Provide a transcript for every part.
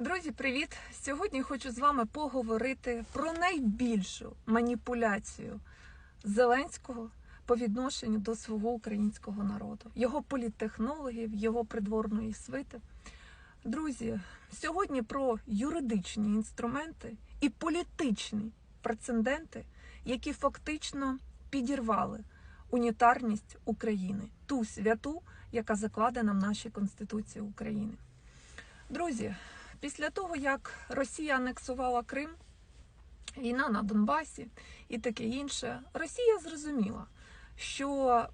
Друзі, привіт! Сьогодні хочу з вами поговорити про найбільшу маніпуляцію Зеленського по відношенню до свого українського народу, його політтехнологів, його придворної свити. Друзі, сьогодні про юридичні інструменти і політичні прецеденти, які фактично підірвали унітарність України, ту святу, яка закладена в нашій Конституції України. Друзі, після того, як Росія анексувала Крим, війна на Донбасі і таке інше, Росія зрозуміла, що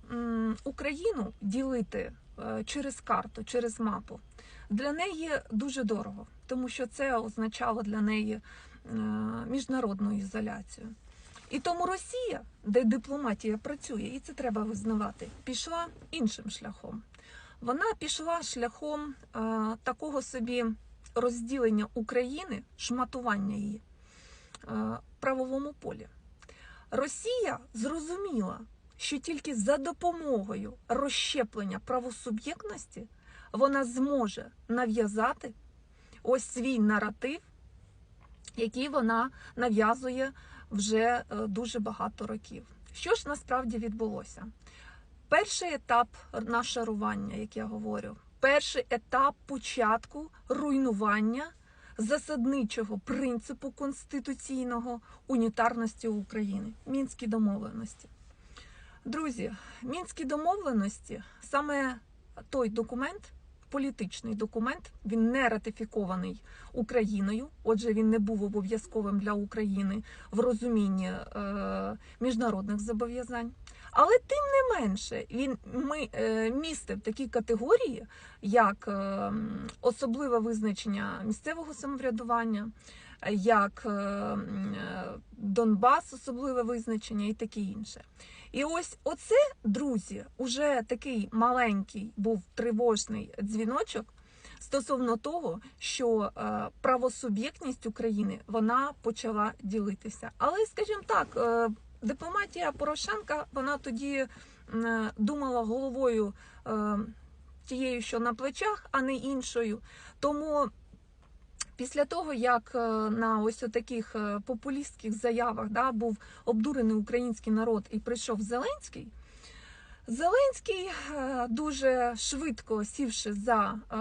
Україну ділити е, через карту, через мапу для неї дуже дорого, тому що це означало для неї е, міжнародну ізоляцію. І тому Росія, де дипломатія працює, і це треба визнавати, пішла іншим шляхом. Вона пішла шляхом е, такого собі розділення України, шматування її е, правовому полі. Росія зрозуміла, що тільки за допомогою розщеплення правосуб'єктності вона зможе нав'язати ось свій наратив, який вона нав'язує вже е, дуже багато років. Що ж насправді відбулося? Перший етап нашарування, як я говорю, перший етап початку руйнування засадничого принципу конституційного унітарності України мінські домовленості. Друзі, мінські домовленості саме той документ, політичний документ, він не ратифікований Україною. Отже, він не був обов'язковим для України в розумінні е, міжнародних зобов'язань. Але тим не менше він ми, е, містив такі категорії, як е, особливе визначення місцевого самоврядування, як е, е, Донбас, особливе визначення і таке інше. І ось оце, друзі, уже такий маленький був тривожний дзвіночок стосовно того, що е, правосуб'єктність України вона почала ділитися. Але, скажімо так, дипломатія Порошенка вона тоді думала головою тією, що на плечах, а не іншою. Тому після того, як е, на ось таких популістських заявах да, був обдурений український народ і прийшов Зеленський. Зеленський е, дуже швидко сівши за е,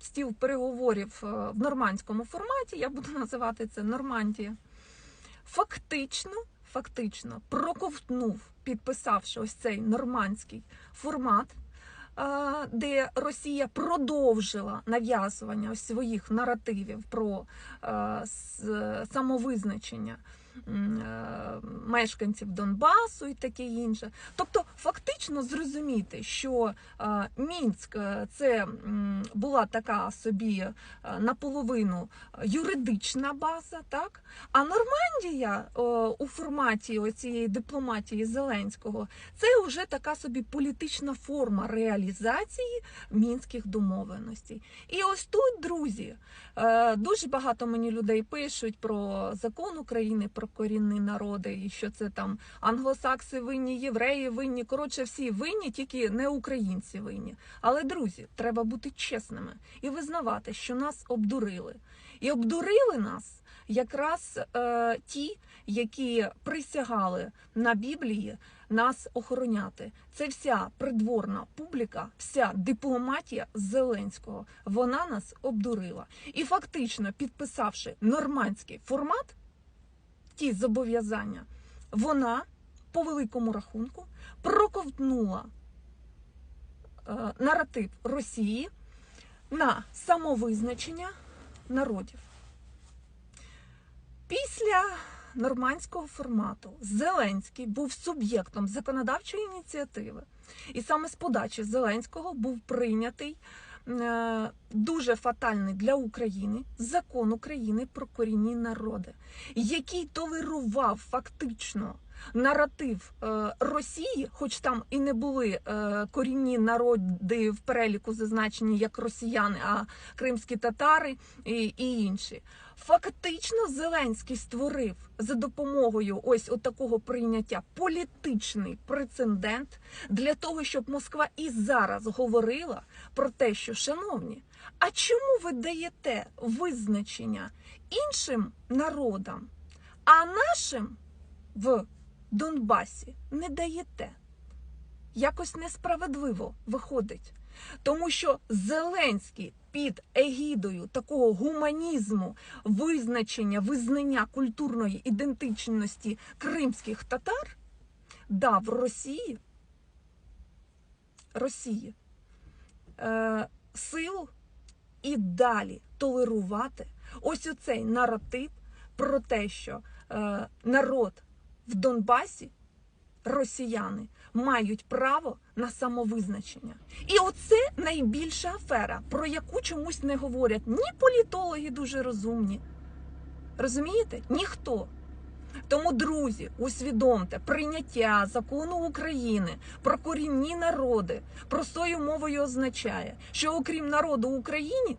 стіл переговорів е, в нормандському форматі, я буду називати це Нормандія, фактично, фактично проковтнув, підписавши ось цей нормандський формат, е, де Росія продовжила нав'язування своїх наративів про е, самовизначення мешканців Донбасу і таке інше. Тобто, фактично зрозуміти, що е, Мінськ е, це була така собі е, наполовину юридична база, так? А Нормандія е, у форматі цієї дипломатії Зеленського це вже така собі політична форма реалізації мінських домовленостей. І ось тут, друзі, е, дуже багато мені людей пишуть про закон України, корінні народи, і що це там англосакси винні, євреї винні. Коротше, всі винні, тільки не українці винні. Але друзі, треба бути чесними і визнавати, що нас обдурили. І обдурили нас якраз е, ті, які присягали на Біблії нас охороняти. Це вся придворна публіка, вся дипломатія Зеленського. Вона нас обдурила. І фактично, підписавши нормандський формат, ті зобов'язання, вона по великому рахунку проковтнула е, наратив Росії на самовизначення народів. Після нормандського формату Зеленський був суб'єктом законодавчої ініціативи, і саме з подачі Зеленського був прийнятий дуже фатальний для України закон України про корінні народи, який толерував фактично наратив е, Росії, хоч там і не були е, корінні народи в переліку зазначені як росіяни, а кримські татари і, інші. Фактично, Зеленський створив за допомогою ось от такого прийняття політичний прецедент для того, щоб Москва і зараз говорила про те, що шановні. А чому ви даєте визначення іншим народам, а нашим в Донбасі не даєте? Якось несправедливо виходить. Тому що Зеленський під егідою такого гуманізму, визначення, визнання культурної ідентичності кримських татар дав Росії, Росії е, силу і далі толерувати ось оцей наратив про те, що е, народ в Донбасі, росіяни, мають право на самовизначення. І оце найбільша афера, про яку чомусь не говорять ні політологи дуже розумні. Розумієте? Ніхто. Тому, друзі, усвідомте прийняття закону України про корінні народи простою мовою означає, що окрім народу в Україні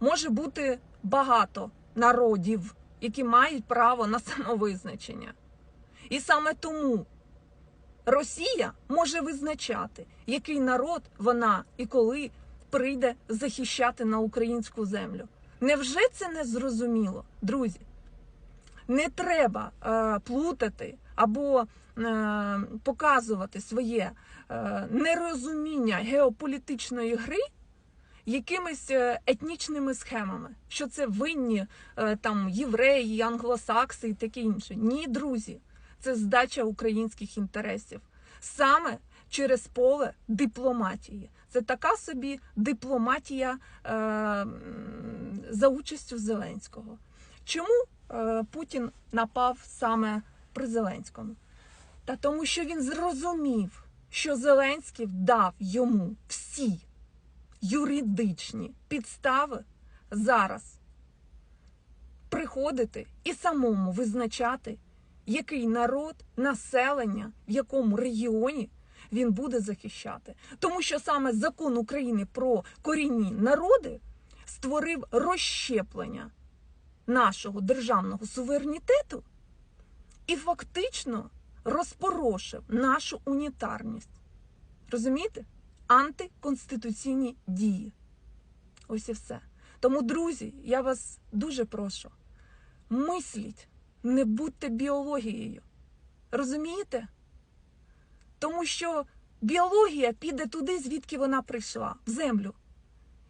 може бути багато народів, які мають право на самовизначення. І саме тому Росія може визначати, який народ вона і коли прийде захищати на українську землю. Невже це не зрозуміло, друзі? Не треба е, плутати або е, показувати своє е, нерозуміння геополітичної гри якимись е, етнічними схемами, що це винні е, там євреї, англосакси і таке інше. Ні, друзі, це здача українських інтересів саме через поле дипломатії. Це така собі дипломатія е, за участю Зеленського. Чому е, Путін напав саме при Зеленському? Та тому, що він зрозумів, що Зеленський дав йому всі юридичні підстави зараз приходити і самому визначати, який народ, населення, в якому регіоні він буде захищати. Тому що саме закон України про корінні народи створив розщеплення нашого державного суверенітету і фактично розпорошив нашу унітарність. Розумієте? Антиконституційні дії. Ось і все. Тому, друзі, я вас дуже прошу, мисліть, не будьте біологією. Розумієте? Тому що біологія піде туди, звідки вона прийшла, в землю.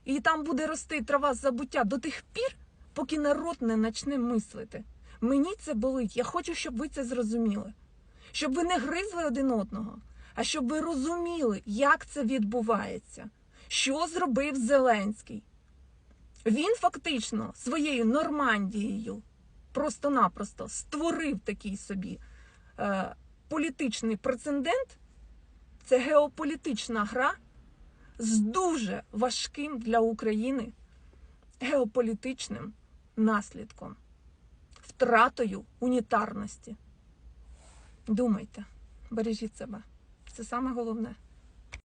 І там буде рости трава забуття до тих пір, поки народ не почне мислити. Мені це болить. Я хочу, щоб ви це зрозуміли. Щоб ви не гризли один одного, а щоб ви розуміли, як це відбувається, що зробив Зеленський. Він фактично своєю Нормандією просто-напросто створив такий собі е, політичний прецедент. Це геополітична гра з дуже важким для України геополітичним наслідком, втратою унітарності. Думайте, бережіть себе. Це саме головне.